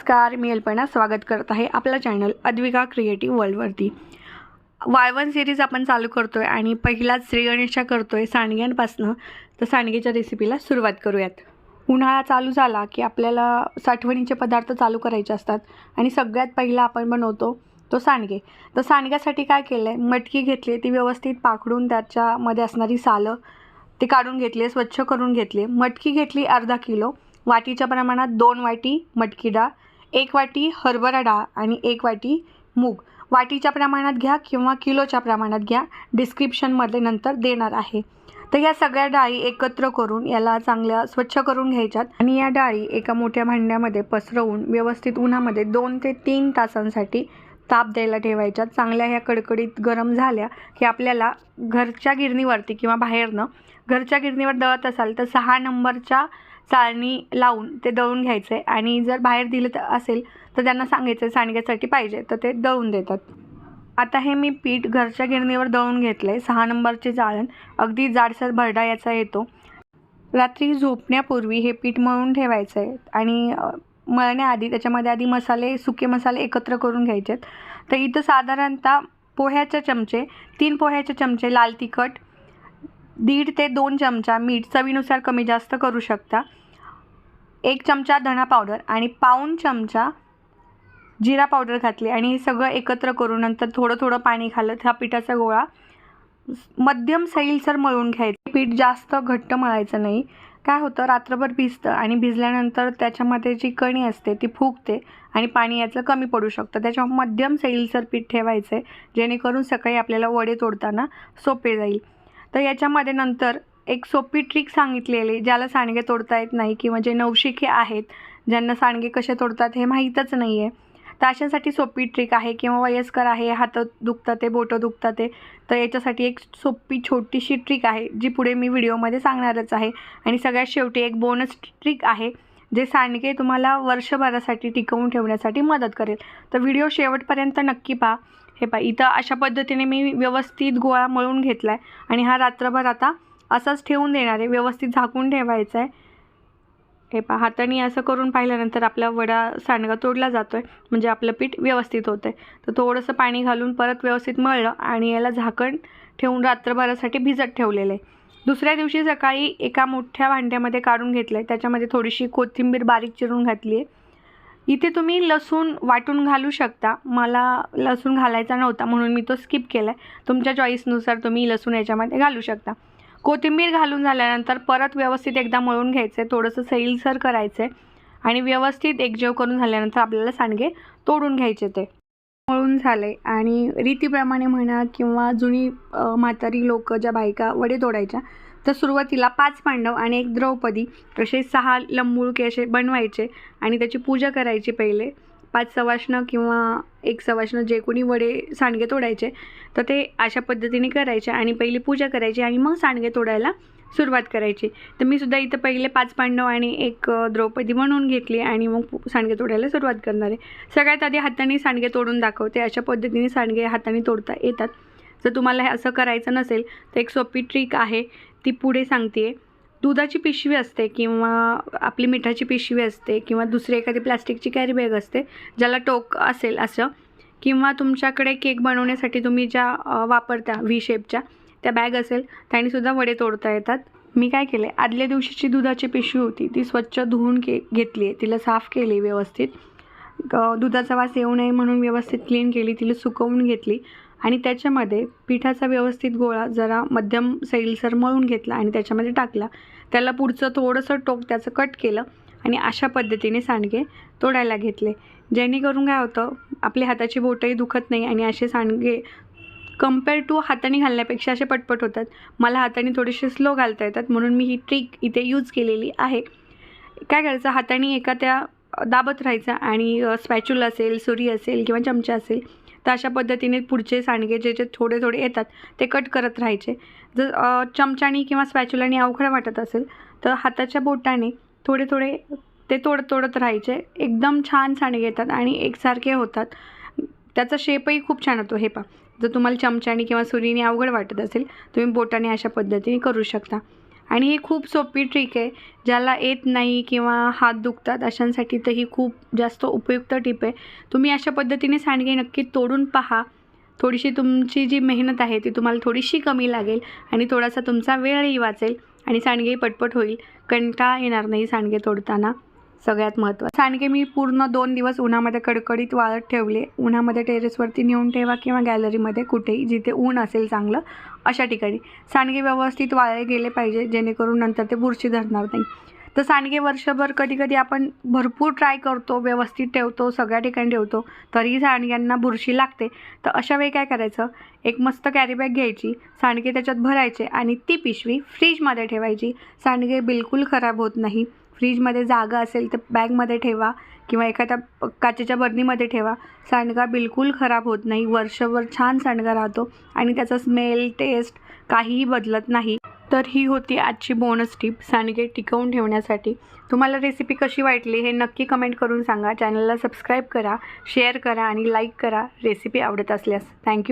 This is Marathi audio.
नमस्कार मी अल्पना स्वागत करत आहे आपलं चॅनल अद्विका क्रिएटिव्ह वर्ल्डवरती वाय वन सिरीज आपण चालू करतो आहे आणि पहिलाच श्रीगणेशा करतो आहे सांडग्यांपासनं तर सांडगेच्या रेसिपीला सुरुवात करूयात. उन्हाळा चालू झाला की आपल्याला साठवणीचे पदार्थ चालू करायचे असतात आणि सगळ्यात पहिला आपण बनवतो तो सांडगे तर सांडग्यासाठी काय केलं आहे मटकी घेतली ती व्यवस्थित पाकडून त्याच्यामध्ये असणारी सालं ते काढून घेतली स्वच्छ करून घेतली. मटकी घेतली अर्धा किलो वाटीच्या प्रमाणात दोन वाटी मटकी डाळ एक वाटी हरभरा डाळ आणि एक वाटी मूग. वाटीच्या प्रमाणात घ्या किंवा किलोच्या प्रमाणात घ्या. डिस्क्रिप्शनमध्ये नंतर देणार आहे. तर या सगळ्या डाळी एकत्र करून याला चांगल्या स्वच्छ करून घ्यायच्यात आणि या डाळी एका मोठ्या भांड्यामध्ये पसरवून व्यवस्थित उन्हामध्ये दोन ते तीन तासांसाठी ताप द्यायला ठेवायच्यात. चांगल्या ह्या कडकडीत गरम झाल्या की आपल्याला घरच्या गिरणीवरती किंवा बाहेरनं घरच्या गिरणीवर दळत असाल तर सहा नंबरच्या चाळणी लावून ते दळून घ्यायचं आहे आणि जर बाहेर दिलं तर असेल तर त्यांना सांगायचं आहे सांडग्यासाठी पाहिजे तर ते दळून देतात. आता हे मी पीठ घरच्या गिरणीवर दळून घेतलं आहे सहा नंबरचे चाळण अगदी जाडसर भरडा याचा येतो. रात्री झोपण्यापूर्वी हे पीठ मळून ठेवायचं आहे आणि मळण्याआधी त्याच्यामध्ये आधी मसाले सुके मसाले एकत्र करून घ्यायचे आहेत तर इथं साधारणतः पोह्याचे चमचे तीन पोह्याचे चमचे लाल तिखट दीड ते दोन चमचा मीठ चवीनुसार कमी जास्त करू शकता. एक चमचा धणा पावडर आणि पाऊण चमचा जिरा पावडर घातली आणि हे सगळं एकत्र करून नंतर थोडं थोडं पाणी घालत हा पिठाचा गोळा. मध्यम सैलसर मळून घ्यायचं. पीठ जास्त घट्ट मळायचं नाही. काय होतं? रात्रभर भिजतं आणि भिजल्यानंतर त्याच्यामध्ये जी कणी असते ती फुगते आणि पाणी याचं कमी पडू शकतं. त्याच्यामुळे मध्यम सैलसर पीठ ठेवायचं आहे जेणेकरून सकाळी आपल्याला वडे तोडताना सोपे जाईल. तर याच्यामध्ये नंतर एक सोपी ट्रिक सांगितलेली ज्याला सांडगे तोडता येत नाही किंवा जे नवशिके आहेत ज्यांना सांडगे कसे तोडतात हे माहीतच नाही आहे तर अशासाठी सोपी ट्रिक आहे किंवा वयस्कर आहे हात दुखतात ते बोटं दुखतात ते तर याच्यासाठी एक सोपी छोटीशी ट्रिक आहे जी पुढे मी व्हिडिओमध्ये सांगणारच आहे. आणि सगळ्यात शेवटी एक बोनस ट्रिक आहे जे सांडगे तुम्हाला वर्षभरासाठी टिकवून ठेवण्यासाठी मदत करेल. तर व्हिडिओ शेवटपर्यंत नक्की पहा. हे पहा इथं अशा पद्धतीने मी व्यवस्थित गोळा मळून घेतला आहे आणि हा रात्रभर आता असाच ठेवून देणार आहे व्यवस्थित झाकून ठेवायचा आहे. हे पहा हाताने असं करून पाहिल्यानंतर आपला वडा सांडगा तोडला जातो आहे म्हणजे आपलं पीठ व्यवस्थित होतं आहे तर थोडंसं पाणी घालून परत व्यवस्थित मळलं आणि याला झाकण ठेवून रात्रभरासाठी भिजत ठेवलेलं आहे. दुसऱ्या दिवशी सकाळी एका मोठ्या भांड्यामध्ये काढून घेतलं आहे त्याच्यामध्ये थोडीशी कोथिंबीर बारीक चिरून घातली आहे. इथे तुम्ही लसूण वाटून घालू शकता मला लसूण घालायचा नव्हता म्हणून मी तो स्किप केला आहे तुमच्या चॉईसनुसार तुम्ही लसूण याच्यामध्ये घालू शकता. कोथिंबीर घालून झाल्यानंतर परत व्यवस्थित एकदा मळून घ्यायचं आहे थोडंसं सैलसर करायचं आहे आणि व्यवस्थित एकजीव करून झाल्यानंतर आपल्याला सांडगे तोडून घ्यायचे ते. मळून झाले आणि रीतीप्रमाणे म्हणा किंवा जुनी म्हातारी लोक ज्या बायका वडे तोडायच्या तर सुरुवातीला पाच पांडव आणि एक द्रौपदी असे सहा लंबुळके असे बनवायचे आणि त्याची पूजा करायची पहिले. पाच सवाष्ण किंवा एक सवाष्ण जे कोणी वडे सांडगे तोडायचे तर ते अशा पद्धतीने करायचे आणि पहिली पूजा करायची आणि मग सांडगे तोडायला सुरुवात करायची. तर मी सुद्धा इथं पहिले पाच पांडव आणि एक द्रौपदी म्हणून घेतली आणि मग सांडगे तोडायला सुरुवात करणार. आहे सगळ्यात आधी हाताने सांडगे तोडून दाखवते. अशा पद्धतीने सांडगे हाताने तोडता येतात. जर तुम्हाला हे असं करायचं नसेल तर एक सोपी ट्रिक आहे. ती पुढे सांगते दुधाची पिशवी असते किंवा आपली मिठाची पिशवी असते किंवा दुसरी एखादी प्लॅस्टिकची कॅरी बॅग असते ज्याला टोक असेल असं किंवा तुमच्याकडे केक बनवण्यासाठी तुम्ही ज्या वापरता व्ही शेपच्या त्या बॅग असेल त्यानेसुद्धा वडे तोडता येतात. मी काय केले आदल्या दिवशीची दुधाची पिशवी होती ती स्वच्छ धुवून के घेतली आहे तिला साफ केली व्यवस्थित. दुधाचा वास येऊ नये म्हणून व्यवस्थित क्लीन केली तिला सुकवून घेतली. आणि त्याच्यामध्ये पिठाचा व्यवस्थित गोळा जरा मध्यम सैलसर मळून घेतला आणि त्याच्यामध्ये टाकला. त्याला पुढचं थोडंसं टोक त्याचं कट केलं आणि अशा पद्धतीने सांडगे तोडायला घेतले. जेणेकरून काय होतं आपली हाताची बोटंही दुखत नाही आणि असे सांडगे कंपेअर टू हाताने घालण्यापेक्षा असे पटपट होतात. मला हाताने थोडेसे स्लो घालता येतात म्हणून मी ही ट्रिक इथे यूज केलेली आहे. काय करायचं हाताने एका त्या दाबत राहायचं आणि स्पॅच्युल असेल सुरी असेल किंवा चमचा असेल तर अशा पद्धतीने पुढचे सांडगे जे जे थोडे थोडे येतात ते कट करत राहायचे. जर चमच्याने किंवा स्पॅच्युलाने अवघड वाटत असेल तर हाताच्या बोटाने थोडे थोडे ते तोडत तोडत राहायचे. एकदम छान सांडगे येतात आणि एकसारखे होतात. त्याचा शेपही खूप छान होतो. हे पा जर तुम्हाला चमच्याने किंवा सुरीने अवघड वाटत असेल तुम्ही बोटाने अशा पद्धतीने करू शकता. आणि ही खूप सोपी ट्रिक आहे. ज्याला येत नाही किंवा हात दुखतात अशांसाठी तर ही खूप जास्त उपयुक्त टिप आहे. तुम्ही अशा पद्धतीने सांडगे नक्की तोडून पहा. थोडीशी तुमची जी मेहनत आहे ती तुम्हाला थोडीशी कमी लागेल आणि थोडासा तुमचा वेळही वाचेल आणि सांडगे पटपट होईल. कंटाळा येणार नाही सांडगे तोडताना. सगळ्यात महत्त्वाचं सांडगे मी पूर्ण दोन दिवस उन्हामध्ये कडकडीत वाळत ठेवले. उन्हामध्ये टेरेसवरती नेऊन ठेवा किंवा गॅलरीमध्ये कुठेही जिथे ऊन असेल चांगलं अशा ठिकाणी. सांडगे व्यवस्थित वाळले गेले पाहिजे जेणेकरून नंतर ते बुरशी धरणार नाही. तर सांडगे वर्षभर कधी कधी आपण भरपूर ट्राय करतो व्यवस्थित ठेवतो सगळ्या ठिकाणी ठेवतो तरीही सांडग्यांना बुरशी लागते. तर अशा वेळी काय करायचं? एक मस्त कॅरीबॅग घ्यायची सांडगे त्याच्यात भरायचे आणि ती पिशवी फ्रीजमध्ये ठेवायची. सांडगे बिलकुल खराब होत नाही. फ्रीजमध्ये जागा असेल तर बॅगमध्ये ठेवा किंवा एखाद्या काचेच्या बरणीमध्ये ठेवा. सांडगा बिलकुल खराब होत नाही. वर्षभर छान सांडगा राहतो आणि त्याचा स्मेल टेस्ट काहीही बदलत नाही. तर ही होती आजची बोनस टीप सांडगे टिकवून ठेवण्यासाठी. तुम्हाला रेसिपी कशी वाटली हे नक्की कमेंट करून सांगा. चॅनलला सबस्क्राईब करा शेअर करा आणि लाईक करा. रेसिपी आवडत असल्यास. थँक्यू.